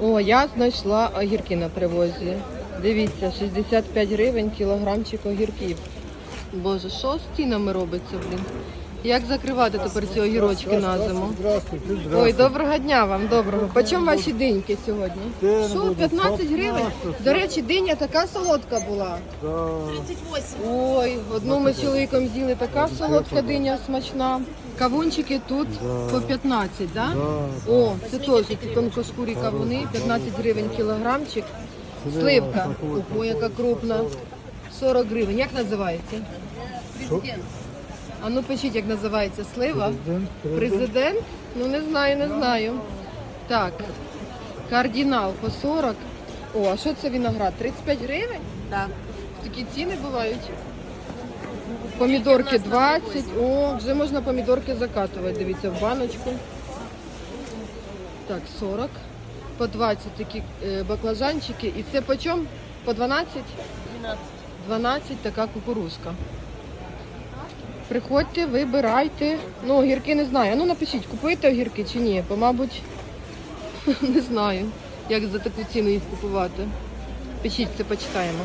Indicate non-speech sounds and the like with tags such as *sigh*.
О, я знайшла огірки на привозі. Дивіться, 65 гривень кілограмчик огірків. Боже, що з цінами робиться, блін? Як закривати тепер ці огірочки на зиму? Здравствуйте, здравствуйте. Ой, доброго дня вам, доброго. Почому ваші диньки сьогодні? Що, 15 гривень? До речі, диня така солодка була. Да. Ой, одну ми з чоловіком з'їли, така солодка диня смачна. Кавунчики тут по 15, да? О, це теж ці тонкошкурі кавуни, 15 гривень кілограмчик. Сливка, ого, яка крупна. 40 гривень. Як називається? А ну пишіть, як називається слива. Президент, президент. Президент? Ну не знаю, не знаю. Так. Кардинал по 40. О, а що це виноград? 35 гривень? Так. Такі ціни бувають. Помідорки 20. О, вже можна помідорки закатувати. Дивіться, в баночку. Так, 40. По 20 такі е, баклажанчики. І це по чому? По 12? 12. 12 така кукурузка. Приходьте, вибирайте. Ну, огірки не знаю. Ну напишіть, купуєте огірки чи ні? Бо, мабуть, *laughs* не знаю, як за таку ціну їх купувати. Пишіть, це почитаємо.